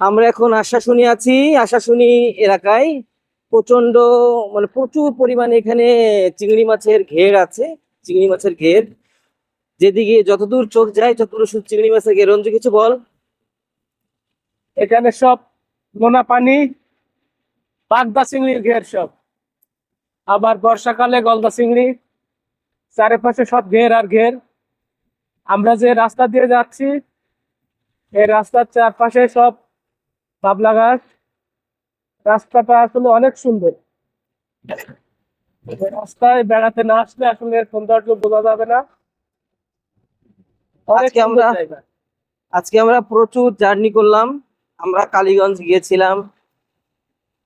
আমরা এখন আশাশুনি আছি আশাশুনি এলাকায় প্রচণ্ড মানে প্রচুর পরিমাণে এখানে চিংড়ি মাছের ঘের আছে, চিংড়ি মাছের ঘের। যেদিকে যতদূর চোখ যায়, ততদূর শুধু চিংড়ি মাছের ঘের। রঞ্জু, কিছু বল? এখানে সব নোনা পানি বাগদা চিংড়ির ঘের সব। আবার বর্ষাকালে গলদা চিংড়ি, চারিপাশে সব ঘের আর ঘের। আমরা যে রাস্তা দিয়ে যাচ্ছি, এই রাস্তার চারপাশে সব বাবলা গাছ রাস্তাটা আসলে অনেক সুন্দর। রাস্তায় বেড়াতে না আসলে আসলে সৌন্দর্য বোঝা যাবে না। আজকে আমরা- আজকে আমরা প্রচুর জার্নি করলাম। আমরা কালীগঞ্জ গিয়েছিলাম।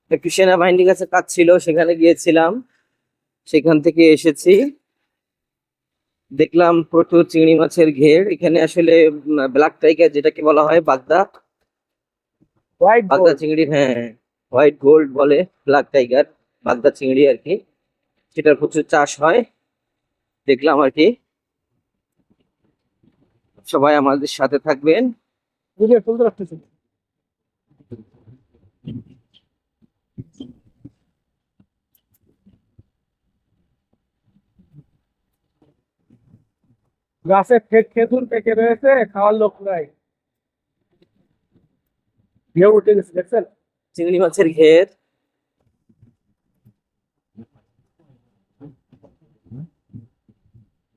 একটু সেনাবাহিনীর কাছে কাজ ছিল সেখানে গিয়েছিলাম। সেখান থেকে এসেছি। দেখলাম প্রচুর চিংড়ি মাছের ঘের। এখানে আসলে ব্ল্যাক টাইগার যেটাকে বলা হয় বাগদা। হোয়াইট বাগদা চিংড়ি হ্যাঁ হোয়াইট গোল্ড বলে ব্ল্যাক টাইগার বাগদা চিংড়ি আর কি। সেটার প্রচুর চাষ হয়। দেখলাম আর কি। সবাই আমাদের সাথে থাকবেন। গাছে খেজুর পেকে রয়েছে খাওয়ার লোক নাই। ঢেউ উঠে গেছে দেখছেন? চিংড়ি মাছের ঘের।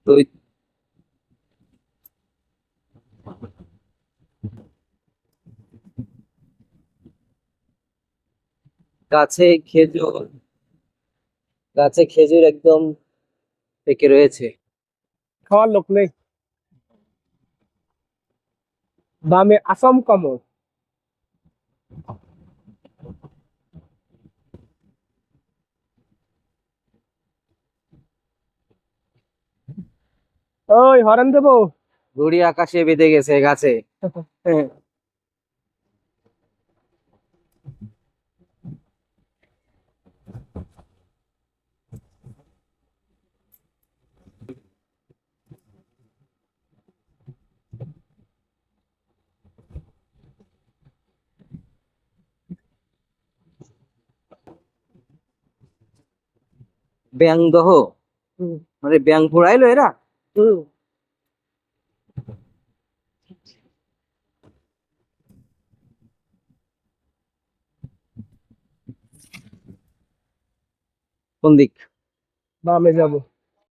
তো গাছে খেজুর। গাছে খেজুর একদম পেকে রয়েছে। খাওয়ার লোক নেই। দামে আসাম কমল ওই হরেন দেবো। ঘুড়ি আকাশে বেঁধে গেছে গাছে। ব্যাং দহ। মানে ব্যাং ফুরাইলো এরা? কোন দিক? আমি যাব।